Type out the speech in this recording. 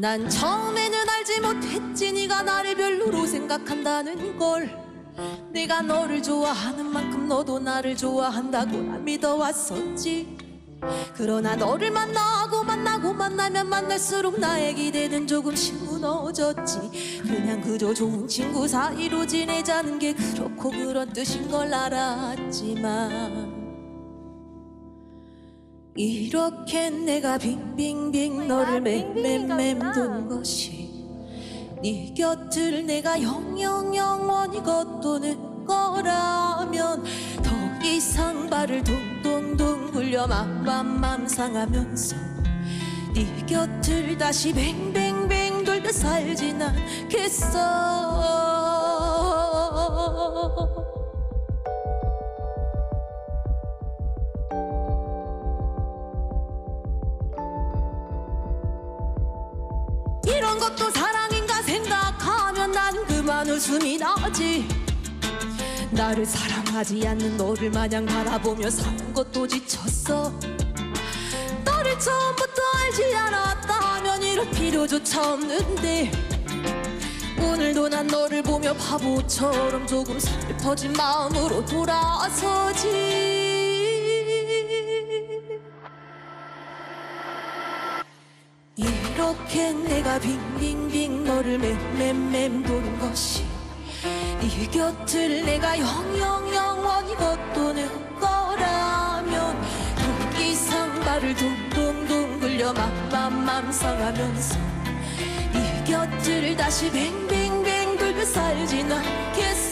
난 처음에는 알지 못했지 네가 나를 별로로 생각한다는 걸. 내가 너를 좋아하는 만큼 너도 나를 좋아한다고 난 믿어왔었지 그러나 너를 만나고 만나고 만나면 만날수록 나의 기대는 조금씩 무너졌지. 그냥 그저 좋은 친구 사이로 지내자는 게 그렇고 그런 뜻인 걸 알았지만 이렇게 내가 빙빙빙 너를 맴맴맴 돈 것이 네 곁을 내가 영영 영원히 걷도는 거라면 더 이상 발을 동동동 굴려 맘맘맘 상하면서 네 곁을 다시 뱅뱅뱅 돌며 살진 않겠어. 이런 것도 사랑인가 생각하면 난 그만 웃음이 나지 나를 사랑하지 않는 너를 마냥 바라보며 사는 것도 지쳤어. 너를 처음부터 알지 않았다면 이럴 필요조차 없는데. 오늘도 난 너를 보며 바보처럼 조금 슬퍼진 마음으로 돌아서지. 이렇게 내가 빙빙빙 너를 맴맴맴 도는 것이 네 곁을 내가 영영 영원히 걷도는 거라면 더 이상 발을 둥둥둥 굴려 맘맘맘 상하면서 네 곁을 다시 뱅뱅뱅 돌며 살진 않겠어